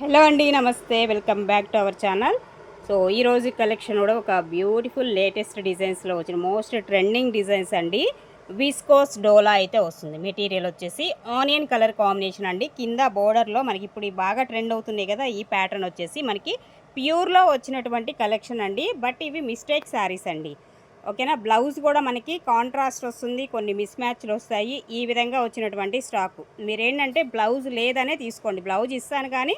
Hello అండి నమస్తే. Welcome back to our channel. So ఈ రోజు కలెక్షన్ కూడా ఒక బ్యూటిఫుల్ లేటెస్ట్ డిజైన్స్లో వచ్చిన మోస్ట్ ట్రెండింగ్ డిజైన్స్ అండి. విస్కోస్ డోలా అయితే వస్తుంది. మెటీరియల్ వచ్చేసి ఆనియన్ కలర్ కాంబినేషన్ అండి. కింద బోర్డర్లో మనకి ఇప్పుడు బాగా ట్రెండ్ అవుతుంది కదా ఈ ప్యాటర్న్ వచ్చేసి మనకి ప్యూర్లో వచ్చినటువంటి కలెక్షన్ అండి. బట్ ఇవి మిస్టేక్ శారీస్ అండి. ఓకేనా? బ్లౌజ్ కూడా మనకి కాంట్రాస్ట్ వస్తుంది కొన్ని మిస్ మ్యాచ్లు వస్తాయి. ఈ విధంగా వచ్చినటువంటి స్టాకు మీరేంటంటే బ్లౌజ్ లేదనే తీసుకోండి. బ్లౌజ్ ఇస్తాను కానీ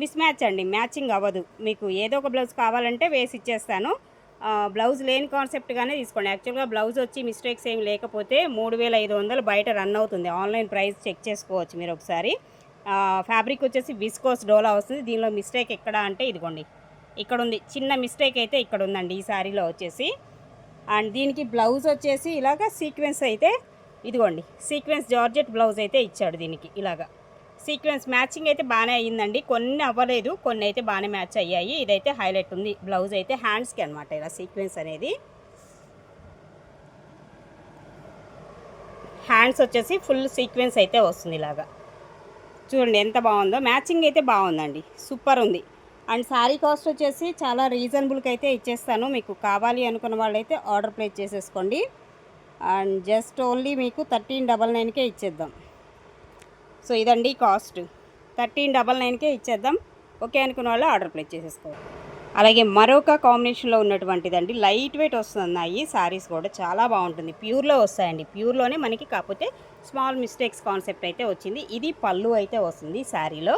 మిస్ మ్యాచ్ అండి మ్యాచింగ్ అవ్వదు. మీకు ఏదో ఒక బ్లౌజ్ కావాలంటే వేసి ఇచ్చేస్తాను. బ్లౌజ్ లేని కాన్సెప్ట్గానే తీసుకోండి. యాక్చువల్గా బ్లౌజ్ వచ్చి మిస్టేక్స్ ఏమి లేకపోతే మూడు వేల ఐదు వందలు బయట రన్ అవుతుంది. ఆన్లైన్ ప్రైస్ చెక్ చేసుకోవచ్చు మీరు ఒకసారి. ఫ్యాబ్రిక్ వచ్చేసి విస్కోస్ డోలా వస్తుంది. దీనిలో మిస్టేక్ ఎక్కడ అంటే ఇదిగోండి. ఇక్కడ ఉంది చిన్న మిస్టేక్ అయితే ఇక్కడ ఉందండి ఈ శారీలో వచ్చేసి. అండ్ దీనికి బ్లౌజ్ వచ్చేసి ఇలాగ సీక్వెన్స్ అయితే ఇదిగోండి. సీక్వెన్స్ జార్జెట్ బ్లౌజ్ అయితే ఇచ్చాడు దీనికి ఇలాగా. సీక్వెన్స్ మ్యాచింగ్ అయితే బాగానే అయ్యిందండి. కొన్ని అవ్వలేదు కొన్ని అయితే బాగానే మ్యాచ్ అయ్యాయి. ఇదైతే హైలైట్ ఉంది. బ్లౌజ్ అయితే హ్యాండ్స్కి అనమాట ఇలా సీక్వెన్స్ అనేది. హ్యాండ్స్ వచ్చేసి ఫుల్ సీక్వెన్స్ అయితే వస్తుంది ఇలాగా. చూడండి ఎంత బాగుందో. మ్యాచింగ్ అయితే బాగుందండి. సూపర్ ఉంది. అండ్ శారీ కాస్ట్ వచ్చేసి చాలా రీజనబుల్కి అయితే ఇచ్చేస్తాను. మీకు కావాలి అనుకున్న వాళ్ళైతే ఆర్డర్ ప్లేస్ చేసేసుకోండి. అండ్ జస్ట్ ఓన్లీ మీకు థర్టీన్ డబల్ నైన్కే ఇచ్చేద్దాం. సో ఇదండి కాస్ట్. థర్టీన్ డబల్ నైన్కే ఇచ్చేద్దాం. ఓకే అనుకున్న వాళ్ళు ఆర్డర్ ప్లేస్ చేసేసుకోవాలి. అలాగే మరొక కాంబినేషన్లో ఉన్నటువంటిదండి లైట్ వెయిట్ వస్తున్నాయి శారీస్ కూడా చాలా బాగుంటుంది. ప్యూర్లో వస్తాయండి. ప్యూర్లోనే మనకి కాకపోతే స్మాల్ మిస్టేక్స్ కాన్సెప్ట్ అయితే వచ్చింది. ఇది పళ్ళు అయితే వస్తుంది శారీలో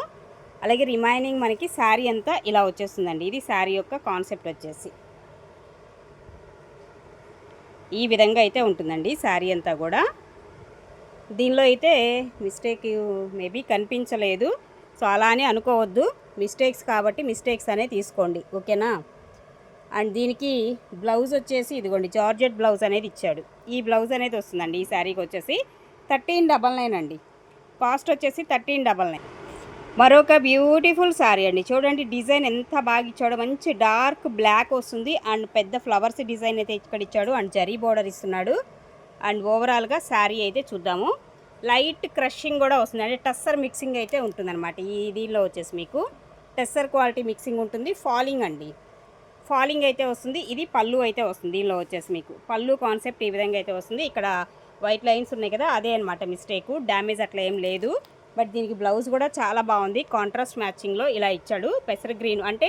అలాగే రిమైనింగ్ మనకి శారీ అంతా ఇలా వచ్చేస్తుందండి. ఇది శారీ యొక్క కాన్సెప్ట్ వచ్చేసి. ఈ విధంగా అయితే ఉంటుందండి శారీ అంతా కూడా. దీనిలో అయితే మిస్టేక్ మేబీ కనిపించలేదు. సో అలా అని అనుకోవద్దు. మిస్టేక్స్ కాబట్టి మిస్టేక్స్ అనే తీసుకోండి. ఓకేనా? అండ్ దీనికి బ్లౌజ్ వచ్చేసి ఇదిగోండి జార్జెట్ బ్లౌజ్ అనేది ఇచ్చాడు. ఈ బ్లౌజ్ అనేది వస్తుందండి ఈ శారీకి వచ్చేసి థర్టీన్ డబల్ నైన్ అండి. కాస్ట్ వచ్చేసి థర్టీన్ డబల్ నైన్. మరొక బ్యూటిఫుల్ శారీ అండి. చూడండి డిజైన్ ఎంత బాగా ఇచ్చాడో. మంచి డార్క్ బ్లాక్ వస్తుంది. అండ్ పెద్ద ఫ్లవర్స్ డిజైన్ అయితే ఇక్కడ ఇచ్చాడు. అండ్ జరీ బోర్డర్ ఇస్తున్నాడు. అండ్ ఓవరాల్గా శారీ అయితే చూద్దాము. లైట్ క్రషింగ్ కూడా వస్తుంది అంటే టస్సర్ మిక్సింగ్ అయితే ఉంటుందన్నమాట. ఈ దీనిలో వచ్చేసి మీకు టెస్సర్ క్వాలిటీ మిక్సింగ్ ఉంటుంది. ఫాలింగ్ అండి. ఫాలింగ్ అయితే వస్తుంది. ఇది పళ్ళు అయితే వస్తుంది. దీనిలో వచ్చేసి మీకు పళ్ళు కాన్సెప్ట్ ఈ విధంగా అయితే వస్తుంది. ఇక్కడ వైట్ లైన్స్ ఉన్నాయి కదా అదే అనమాట మిస్టేక్. డ్యామేజ్ అట్లా ఏం లేదు. బట్ దీనికి బ్లౌజ్ కూడా చాలా బాగుంది. కాంట్రాస్ట్ మ్యాచింగ్లో ఇలా ఇచ్చాడు. పెసర గ్రీన్ అంటే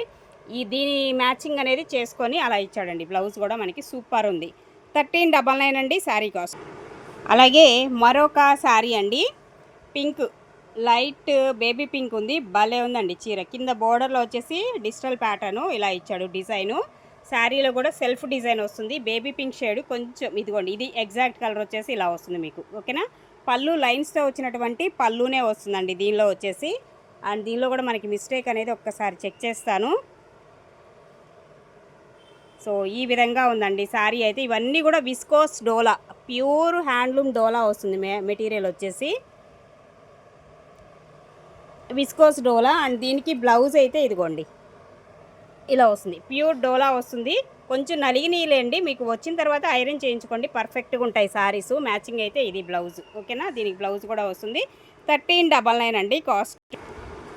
ఈ దీని మ్యాచింగ్ అనేది చేసుకొని అలా ఇచ్చాడండి. బ్లౌజ్ కూడా మనకి సూపర్ ఉంది. థర్టీన్ డబల్ నైన్ అండి శారీ కాస్ట్ అలాగే మరొక శారీ అండి. పింక్ లైట్ బేబీ పింక్ ఉంది. భలే ఉందండి చీర. కింద బోర్డర్లో వచ్చేసి డిజిటల్ ప్యాటర్ను ఇలా ఇచ్చాడు డిజైను. శారీలో కూడా సెల్ఫ్ డిజైన్ వస్తుంది. బేబీ పింక్ షేడ్ కొంచెం ఇదిగోండి ఇది ఎగ్జాక్ట్ కలర్ వచ్చేసి ఇలా వస్తుంది మీకు. ఓకేనా? పళ్ళు లైన్స్తో వచ్చినటువంటి పళ్ళునే వస్తుందండి దీనిలో వచ్చేసి. అండ్ దీనిలో కూడా మనకి మిస్టేక్ అనేది ఒక్కసారి చెక్ చేస్తాను. సో ఈ విధంగా ఉందండి. శారీ అయితే ఇవన్నీ కూడా viscose dola pure handloom dola వస్తుంది మెటీరియల్ వచ్చేసి. విస్కోస్ డోలా అండ్ దీనికి బ్లౌజ్ అయితే ఇదిగోండి. ఇలా వస్తుంది. ప్యూర్ డోలా వస్తుంది. కొంచెం నలిగినీలేండి మీకు వచ్చిన తర్వాత ఐరన్ చేయించుకోండి. పర్ఫెక్ట్గా ఉంటాయి సారీస్. మ్యాచింగ్ అయితే ఇది బ్లౌజ్. ఓకేనా? దీనికి బ్లౌజ్ కూడా వస్తుంది. థర్టీన్ డబల్ నైన్ అండి కాస్ట్.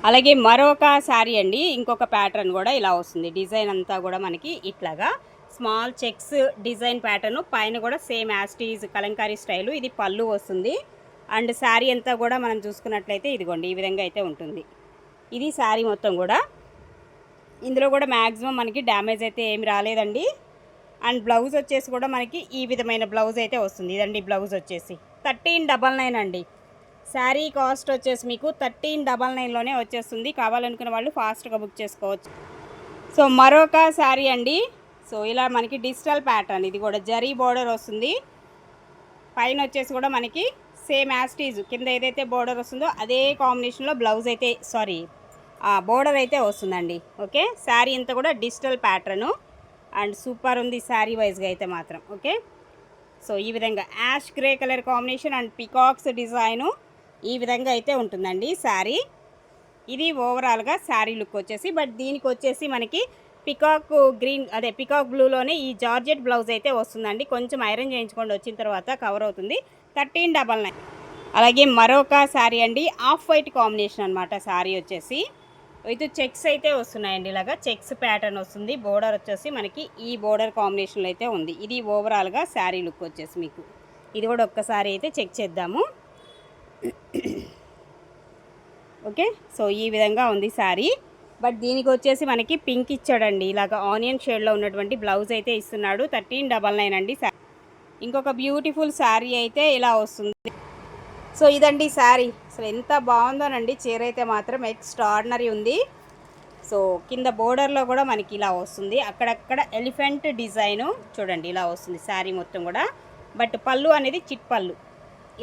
అలాగే మరొక శారీ అండి ఇంకొక ప్యాటర్న్ కూడా ఇలా వస్తుంది. డిజైన్ అంతా కూడా మనకి ఇట్లాగా స్మాల్ చెక్స్ డిజైన్ ప్యాటర్న్ పైన కూడా సేమ్ యాస్టీజ్ కలంకారీ స్టైలు ఇది పళ్ళు వస్తుంది. అండ్ శారీ అంతా కూడా మనం చూసుకున్నట్లయితే ఇదిగోండి ఈ విధంగా అయితే ఉంటుంది. ఇది శారీ మొత్తం కూడా. ఇందులో కూడా మ్యాక్సిమం మనకి డ్యామేజ్ అయితే ఏమి రాలేదండి. అండ్ బ్లౌజ్ వచ్చేసి కూడా మనకి ఈ విధమైన బ్లౌజ్ అయితే వస్తుంది. ఇదండి బ్లౌజ్ వచ్చేసి. థర్టీన్ డబల్ నైన్ అండి. శారీ కాస్ట్ వచ్చేసి మీకు థర్టీన్ డబల్ నైన్లోనే వచ్చేస్తుంది. కావాలనుకున్న వాళ్ళు ఫాస్ట్గా బుక్ చేసుకోవచ్చు. సో మరొక శారీ అండి. సో ఇలా మనకి డిజిటల్ ప్యాటర్న్. ఇది కూడా జరీ బోర్డర్ వస్తుంది. పైన వచ్చేసి కూడా మనకి సేమ్ యాస్టీజ్ కింద ఏదైతే బోర్డర్ వస్తుందో అదే కాంబినేషన్లో బ్లౌజ్ అయితే సారీ బోర్డర్ అయితే వస్తుందండి. ఓకే? శారీ అంతా కూడా డిజిటల్ ప్యాటర్ను. అండ్ సూపర్ ఉంది శారీ వైజ్గా అయితే మాత్రం. ఓకే? సో ఈ విధంగా ash grey colour combination and peacocks design. ఈ విధంగా అయితే ఉంటుందండి శారీ. ఇది ఓవరాల్గా శారీ లుక్ వచ్చేసి బట్ దీనికి వచ్చేసి మనకి పికాక్ గ్రీన్ అదే పికాక్ బ్లూలోనే ఈ జార్జెట్ బ్లౌజ్ అయితే వస్తుందండి. కొంచెం ఐరన్ చేయించుకోండి వచ్చిన తర్వాత కవర్ అవుతుంది. Thirteen double nine. అలాగే మరొక శారీ అండి ఆఫ్ వైట్ కాంబినేషన్ అనమాట శారీ వచ్చేసి. విత్ చెక్స్ అయితే వస్తున్నాయండి ఇలాగా. చెక్స్ ప్యాటర్న్ వస్తుంది. బోర్డర్ వచ్చేసి మనకి ఈ బోర్డర్ కాంబినేషన్లో అయితే ఉంది. ఇది ఓవరాల్గా శారీ లుక్ వచ్చేసి మీకు. ఇది కూడా ఒక్కసారి అయితే చెక్ చేద్దాము. ఓకే? సో ఈ విధంగా ఉంది శారీ. బట్ దీనికి వచ్చేసి మనకి పింక్ ఇచ్చాడండి. ఇలాగ ఆనియన్ షేడ్లో ఉన్నటువంటి బ్లౌజ్ అయితే ఇస్తున్నాడు. థర్టీన్ డబల్ నైన్ అండి ఇంకొక బ్యూటిఫుల్ శారీ అయితే ఇలా వస్తుంది. సో ఇదండి శారీ. అసలు ఎంత బాగుందోనండి. చీర అయితే మాత్రం ఎక్స్ట్రాడినరీ ఉంది. సో కింద బోర్డర్లో కూడా మనకి ఇలా వస్తుంది. అక్కడక్కడ ఎలిఫెంట్ డిజైను చూడండి ఇలా వస్తుంది శారీ మొత్తం కూడా. బట్ పళ్ళు అనేది చిట్ పళ్ళు.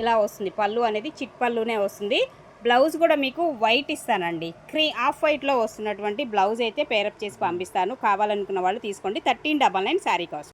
ఇలా వస్తుంది. పళ్ళు అనేది చిట్ పళ్ళునే వస్తుంది. బ్లౌజ్ కూడా మీకు వైట్ ఇస్తానండి. క్రీ ఆఫ్ వైట్లో వస్తున్నటువంటి బ్లౌజ్ అయితే పేరప్ చేసి పంపిస్తాను. కావాలనుకున్న వాళ్ళు తీసుకోండి. Thirteen double nine sari cost.